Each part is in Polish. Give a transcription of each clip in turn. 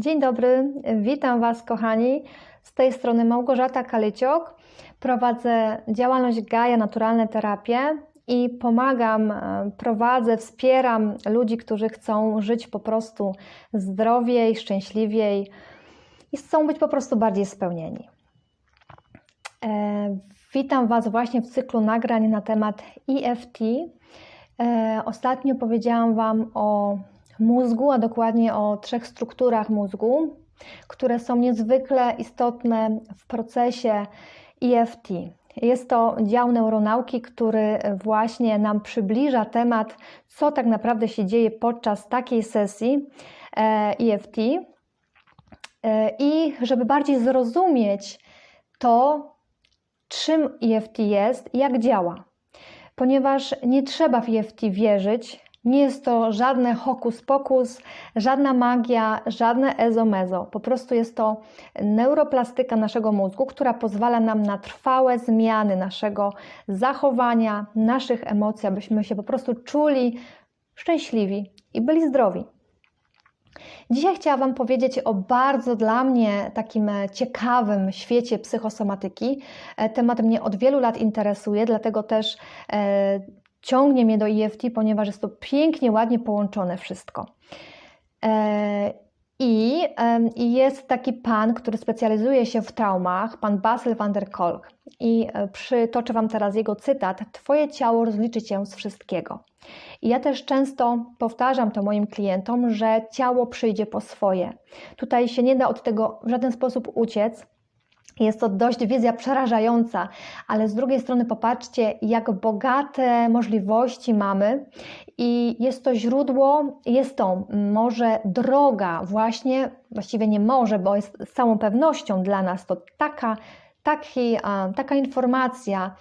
Dzień dobry, witam Was kochani. Z tej strony Małgorzata Kalyciok. Prowadzę działalność Gaia Naturalne Terapie i pomagam, e, prowadzę, wspieram ludzi, którzy chcą żyć po prostu zdrowiej, szczęśliwiej i chcą być po prostu bardziej spełnieni. E, Witam Was właśnie w cyklu nagrań na temat EFT. E, Ostatnio powiedziałam Wam o mózgu, a dokładnie o trzech strukturach mózgu, które są niezwykle istotne w procesie EFT. Jest to dział neuronauki, który właśnie nam przybliża temat, co tak naprawdę się dzieje podczas takiej sesji e, EFT. E, I żeby bardziej zrozumieć to, czym EFT jest jak działa. Ponieważ nie trzeba w EFT wierzyć, nie jest to żadne hokus pokus, żadna magia, żadne ezomezo. Po prostu jest to neuroplastyka naszego mózgu, która pozwala nam na trwałe zmiany naszego zachowania, naszych emocji, abyśmy się po prostu czuli szczęśliwi i byli zdrowi. Dzisiaj chciałam Wam powiedzieć o bardzo dla mnie takim ciekawym świecie psychosomatyki. E, Temat mnie od wielu lat interesuje, dlatego też e, ciągnie mnie do EFT, ponieważ jest to pięknie, ładnie połączone wszystko. E, I, jest taki pan, który specjalizuje się w traumach, pan Basil van der Kolk. I e, przytoczę Wam teraz jego cytat: Twoje ciało rozliczy cię z wszystkiego. I ja też często powtarzam to moim klientom, że ciało przyjdzie po swoje. Tutaj się nie da od tego w żaden sposób uciec. Jest to dość wizja przerażająca, ale z drugiej strony popatrzcie, jak bogate możliwości mamy i jest to źródło, jest to może droga, właśnie, właściwie nie może, bo jest z całą pewnością dla nas to taka, taki, taka informacja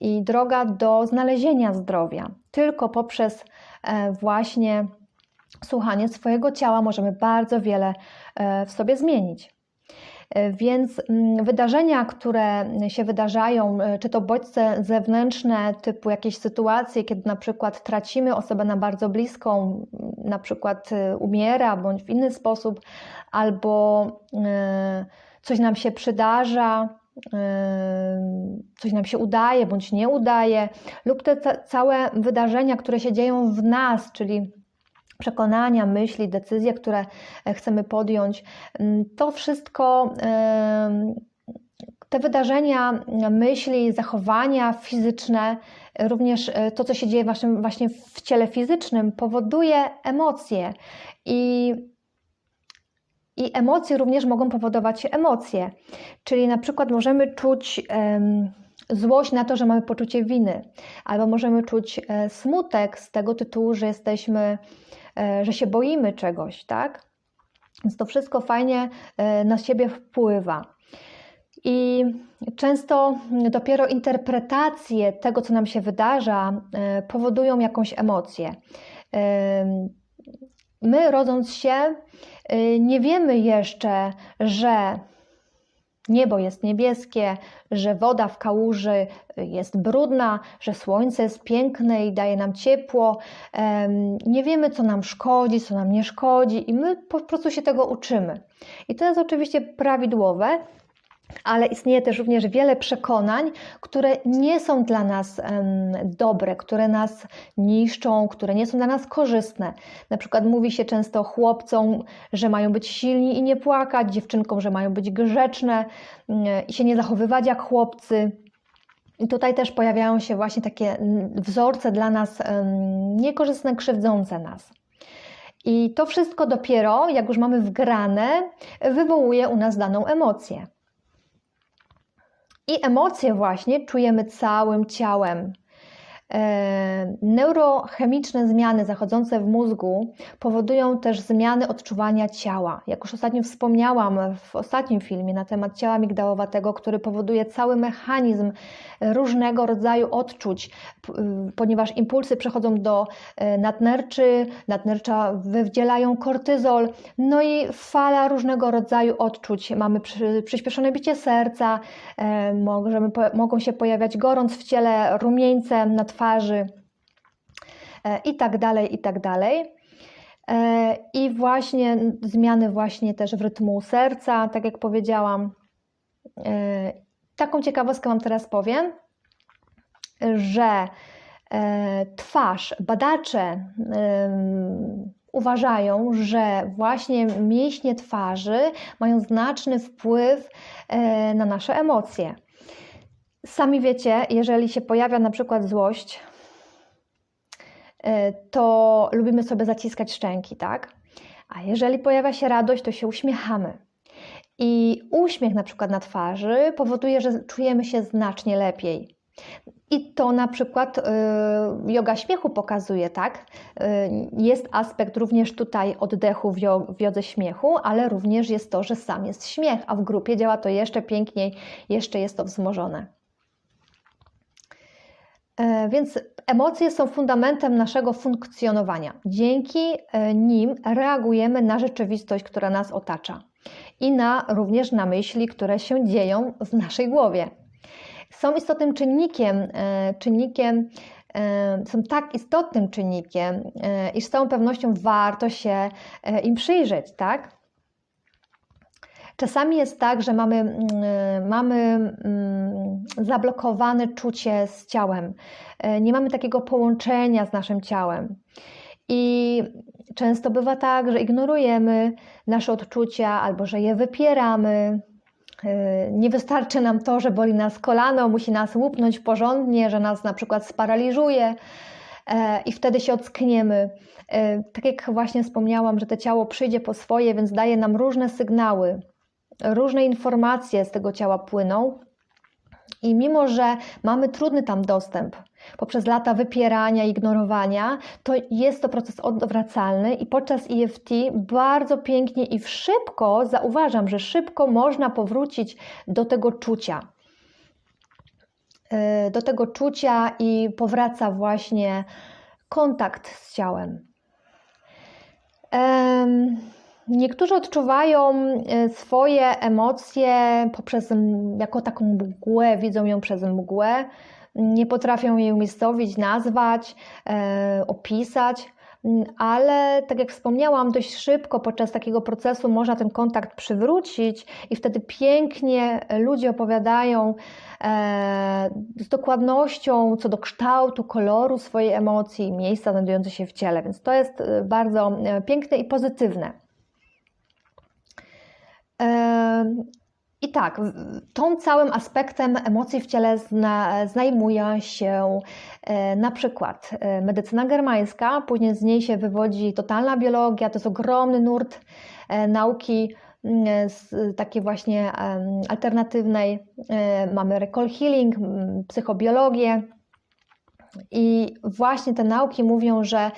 i droga do znalezienia zdrowia. Tylko poprzez e, właśnie słuchanie swojego ciała możemy bardzo wiele e, w sobie zmienić. E, Więc mm, wydarzenia, które się wydarzają, e, czy to bodźce zewnętrzne, typu jakieś sytuacje, kiedy na przykład tracimy osobę na bardzo bliską, na przykład e, umiera bądź w inny sposób, albo coś nam się przydarza, coś nam się udaje bądź nie udaje, lub te ca- całe wydarzenia, które się dzieją w nas, czyli przekonania, myśli, decyzje, które e, chcemy podjąć, mm, to wszystko, te wydarzenia, myśli, zachowania fizyczne, również e, to, co się dzieje waszym, właśnie w ciele fizycznym, powoduje emocje. I i emocje również mogą powodować emocje. Czyli na przykład możemy czuć em, złość na to, że mamy poczucie winy, albo możemy czuć e, smutek z tego tytułu, że jesteśmy, e, że się boimy czegoś, tak? Więc to wszystko fajnie e, na siebie wpływa. I często dopiero interpretacje tego, co nam się wydarza, e, powodują jakąś emocję. Em, My, rodząc się, nie wiemy jeszcze, że niebo jest niebieskie, że woda w kałuży jest brudna, że słońce jest piękne i daje nam ciepło. Nie wiemy, co nam szkodzi, co nam nie szkodzi, i my po prostu się tego uczymy. I to jest oczywiście prawidłowe, ale istnieje też również wiele przekonań, które nie są dla nas dobre, które nas niszczą, które nie są dla nas korzystne. Na przykład mówi się często chłopcom, że mają być silni i nie płakać, dziewczynkom, że mają być grzeczne mm, i się nie zachowywać jak chłopcy. I tutaj też pojawiają się właśnie takie mm, wzorce dla nas niekorzystne, krzywdzące nas. I to wszystko dopiero, jak już mamy wgrane, wywołuje u nas daną emocję. I emocje właśnie czujemy całym ciałem. E, Neurochemiczne zmiany zachodzące w mózgu powodują też zmiany odczuwania ciała. Jak już ostatnio wspomniałam w ostatnim filmie na temat ciała migdałowatego, który powoduje cały mechanizm różnego rodzaju odczuć, y, ponieważ impulsy przechodzą do e, nadnerczy, nadnercza wydzielają kortyzol, no i fala różnego rodzaju odczuć. Mamy przy, przyspieszone bicie serca, e, możemy, mogą się pojawiać gorąc w ciele, rumieńce na twarzy e, i tak dalej, i tak dalej. E, I właśnie zmiany właśnie też w rytmu serca, tak jak powiedziałam. E, taką ciekawostkę Wam teraz powiem, że twarz, badacze uważają, że właśnie mięśnie twarzy mają znaczny wpływ na nasze emocje. Sami wiecie, jeżeli się pojawia na przykład złość, E, to lubimy sobie zaciskać szczęki, tak? A jeżeli pojawia się radość, to się uśmiechamy. I uśmiech na przykład na twarzy powoduje, że czujemy się znacznie lepiej. I to na przykład y, yoga śmiechu pokazuje, tak? Y, jest aspekt również tutaj oddechu w jodze śmiechu, ale również jest to, że sam jest śmiech, a w grupie działa to jeszcze piękniej, jeszcze jest to wzmożone. E, więc emocje są fundamentem naszego funkcjonowania. Dzięki e, nim reagujemy na rzeczywistość, która nas otacza i na, również na myśli, które się dzieją w naszej głowie. Są istotnym czynnikiem, e, czynnikiem są tak istotnym czynnikiem, iż z całą pewnością warto się im przyjrzeć, tak? Czasami jest tak, że mamy, mm, mamy mm, zablokowane czucie z ciałem, e, nie mamy takiego połączenia z naszym ciałem. I często bywa tak, że ignorujemy nasze odczucia albo że je wypieramy. E, nie wystarczy nam to, że boli nas kolano, musi nas łupnąć porządnie, że nas na przykład sparaliżuje e, i wtedy się ockniemy. Tak jak właśnie wspomniałam, że to ciało przyjdzie po swoje, więc daje nam różne sygnały różne informacje z tego ciała płyną. I mimo, że mamy trudny tam dostęp poprzez lata wypierania, ignorowania, to jest to proces odwracalny i podczas EFT bardzo pięknie i szybko, zauważam, że szybko można powrócić do tego czucia. Y, do tego czucia i powraca właśnie kontakt z ciałem. Um, Niektórzy odczuwają e, swoje emocje poprzez jako taką mgłę, widzą ją przez mgłę, nie potrafią jej umiejscowić, nazwać, e, opisać, ale tak jak wspomniałam, dość szybko podczas takiego procesu można ten kontakt przywrócić i wtedy pięknie ludzie opowiadają e, z dokładnością co do kształtu, koloru swojej emocji, miejsca znajdujące się w ciele, więc to jest bardzo piękne i pozytywne. I tak, tą całym aspektem emocji w ciele zna, zajmuje się e, na przykład e, medycyna germańska, później z niej się wywodzi totalna biologia, to jest ogromny nurt e, nauki takiej właśnie alternatywnej. Mamy recall healing, psychobiologię. I właśnie te nauki mówią, że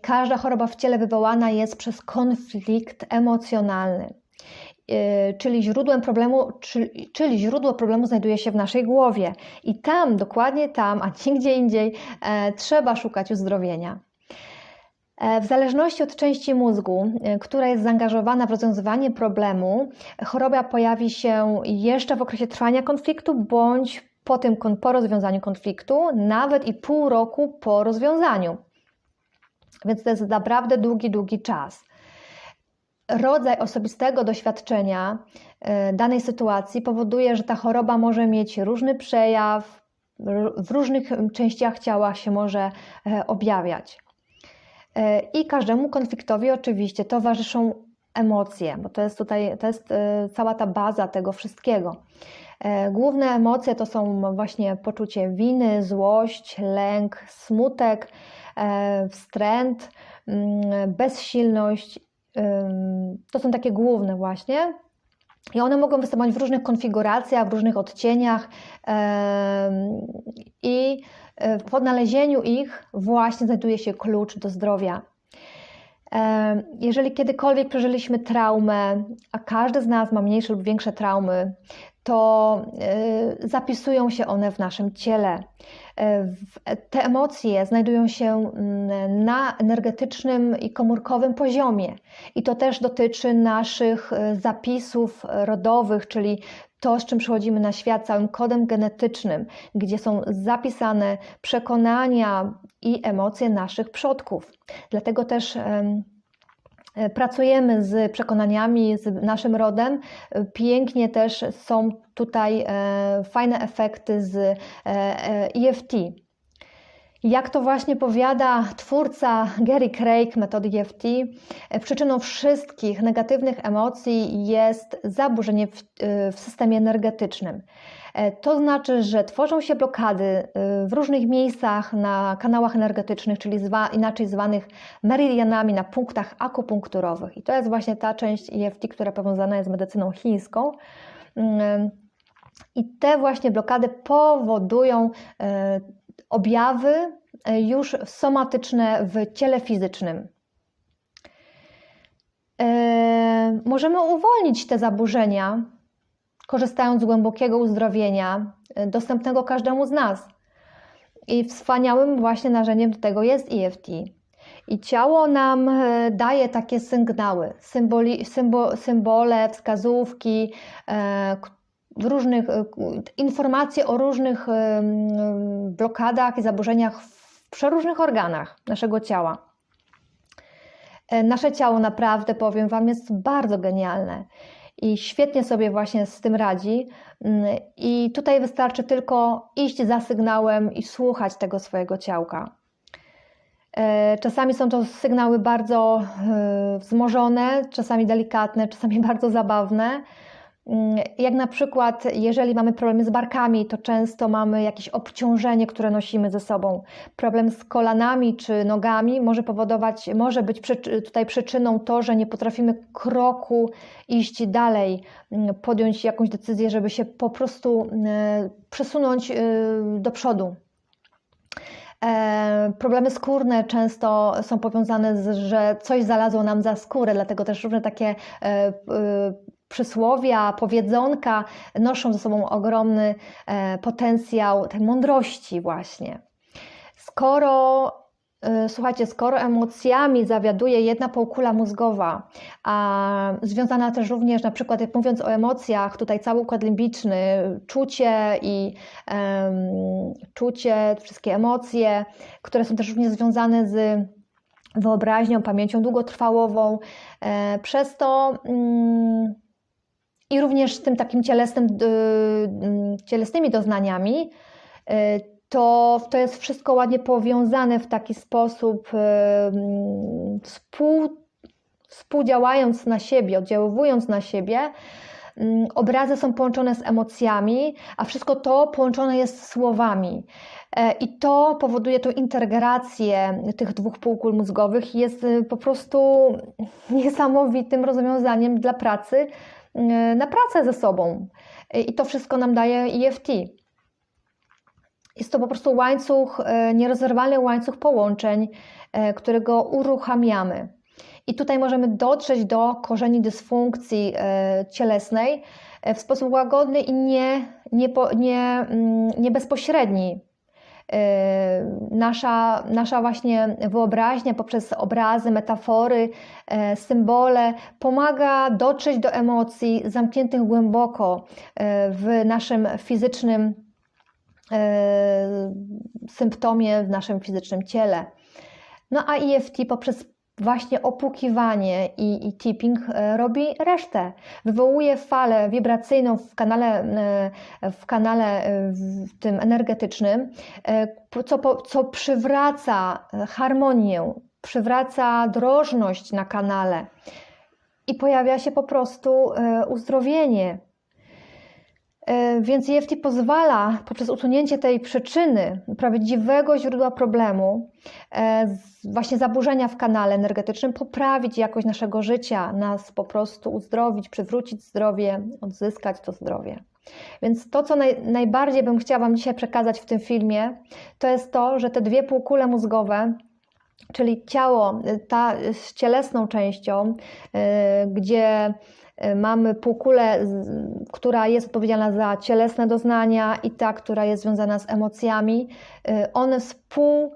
każda choroba w ciele wywołana jest przez konflikt emocjonalny. E, czyli źródłem problemu, czyli, czyli źródło problemu znajduje się w naszej głowie. I tam, dokładnie tam, a nigdzie indziej, e, trzeba szukać uzdrowienia. E, w zależności od części mózgu, która jest zaangażowana w rozwiązywanie problemu, choroba pojawi się jeszcze w okresie trwania konfliktu bądź po, tym, po rozwiązaniu konfliktu, nawet i pół roku po rozwiązaniu. Więc to jest naprawdę długi, długi czas rodzaj osobistego doświadczenia e, danej sytuacji powoduje, że ta choroba może mieć różny przejaw, w różnych częściach ciała się może e, objawiać. E, I każdemu konfliktowi oczywiście towarzyszą emocje, bo to jest tutaj to jest cała ta baza tego wszystkiego. Główne emocje to są właśnie poczucie winy, złość, lęk, smutek, wstręt, bezsilność to są takie główne właśnie. I one mogą występować w różnych konfiguracjach, w różnych odcieniach i e, w odnalezieniu ich właśnie znajduje się klucz do zdrowia. Jeżeli kiedykolwiek przeżyliśmy traumę, a każdy z nas ma mniejsze lub większe traumy, to y, zapisują się one w naszym ciele. Y, Te emocje znajdują się mm, na energetycznym i komórkowym poziomie, i to też dotyczy naszych y, zapisów rodowych, czyli to, z czym przychodzimy na świat, całym kodem genetycznym, gdzie są zapisane przekonania i emocje naszych przodków. Dlatego też pracujemy z przekonaniami, z naszym rodem. Pięknie też są tutaj e, fajne efekty z e, e, EFT. Jak to właśnie powiada twórca Gary Craig metody EFT, przyczyną wszystkich negatywnych emocji jest zaburzenie w, e, w systemie energetycznym. E, To znaczy, że tworzą się blokady e, w różnych miejscach na kanałach energetycznych, czyli zwa, inaczej zwanych meridianami na punktach akupunkturowych. I to jest właśnie ta część EFT, która powiązana jest z medycyną chińską. Mm, I te właśnie blokady powodują objawy e, już somatyczne w ciele fizycznym. E, Możemy uwolnić te zaburzenia, korzystając z głębokiego uzdrowienia, e, dostępnego każdemu z nas. I wspaniałym właśnie narzędziem do tego jest EFT. I ciało nam daje takie sygnały, symboli, symbo, symbole, wskazówki, różnych, e, informacje o różnych blokadach i zaburzeniach w przeróżnych organach naszego ciała. E, Nasze ciało naprawdę, powiem Wam, jest bardzo genialne i świetnie sobie właśnie z tym radzi. Mm, I tutaj wystarczy tylko iść za sygnałem i słuchać tego swojego ciałka. E, Czasami są to sygnały bardzo wzmożone, czasami delikatne, czasami bardzo zabawne. Mm, Jak na przykład, jeżeli mamy problemy z barkami, to często mamy jakieś obciążenie, które nosimy ze sobą. Problem z kolanami czy nogami może powodować, może być tutaj przyczyną to, że nie potrafimy kroku iść dalej, mm, podjąć jakąś decyzję, żeby się po prostu e, przesunąć e, do przodu. E, Problemy skórne często są powiązane z, że coś zalazło nam za skórę, dlatego też różne takie e, przysłowia, powiedzonka noszą ze sobą ogromny e, potencjał tej mądrości właśnie. Skoro e, Słuchajcie, skoro emocjami zawiaduje jedna półkula mózgowa, a związana też również, na przykład, jak mówiąc o emocjach, tutaj cały układ limbiczny, czucie i em, czucie, wszystkie emocje, które są też również związane z wyobraźnią, pamięcią długotrwałową, e, przez to mm, i również tym takim cielesnym, d- mm, cielesnymi doznaniami, e, to, to jest wszystko ładnie powiązane w taki sposób, e, mm, współ, współdziałając na siebie, oddziaływując na siebie. mm, Obrazy są połączone z emocjami, a wszystko to połączone jest słowami. E, I to powoduje tą integrację tych dwóch półkul mózgowych jest po prostu niesamowitym rozwiązaniem dla pracy, na pracę ze sobą. E, I to wszystko nam daje EFT. Jest to po prostu łańcuch, e, nierozerwalny łańcuch połączeń, którego uruchamiamy. I tutaj możemy dotrzeć do korzeni dysfunkcji cielesnej w sposób łagodny i nie, nie, nie, mm, nie bezpośredni. E, Nasza, nasza właśnie wyobraźnia poprzez obrazy, metafory, e, symbole pomaga dotrzeć do emocji zamkniętych głęboko e, w naszym fizycznym e, symptomie, w naszym fizycznym ciele. No a EFT poprzez właśnie opukiwanie i, i tipping e, robi resztę. Wywołuje falę wibracyjną w kanale, e, w kanale e, w tym energetycznym, co, co przywraca harmonię, przywraca drożność na kanale i pojawia się po prostu uzdrowienie. E, Więc EFT pozwala poprzez usunięcie tej przyczyny, prawdziwego źródła problemu, e, właśnie zaburzenia w kanale energetycznym, poprawić jakość naszego życia, nas po prostu uzdrowić, przywrócić zdrowie, odzyskać to zdrowie. Więc to, co naj, najbardziej bym chciała Wam dzisiaj przekazać w tym filmie, to jest to, że te dwie półkule mózgowe czyli ciało, ta z cielesną częścią, y, gdzie mamy półkulę, która jest odpowiedzialna za cielesne doznania i ta, która jest związana z emocjami, y, one współ,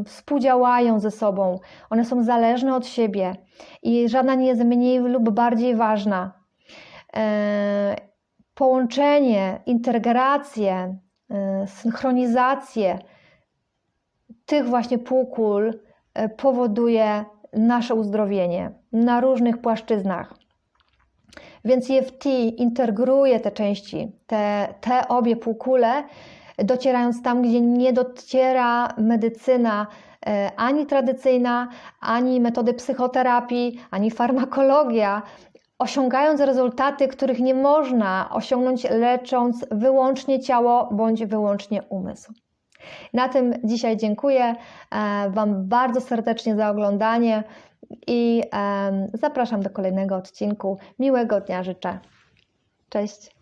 y, współdziałają ze sobą. One są zależne od siebie i żadna nie jest mniej lub bardziej ważna. E, Połączenie, integrację, synchronizację tych właśnie półkul e, powoduje nasze uzdrowienie na różnych płaszczyznach. Więc EFT integruje te części, te, te obie półkule, docierając tam, gdzie nie dociera medycyna e, ani tradycyjna, ani metody psychoterapii, ani farmakologia, osiągając rezultaty, których nie można osiągnąć lecząc wyłącznie ciało bądź wyłącznie umysł. Na tym dzisiaj dziękuję e, Wam bardzo serdecznie za oglądanie i em, zapraszam do kolejnego odcinku. Miłego dnia życzę. Cześć.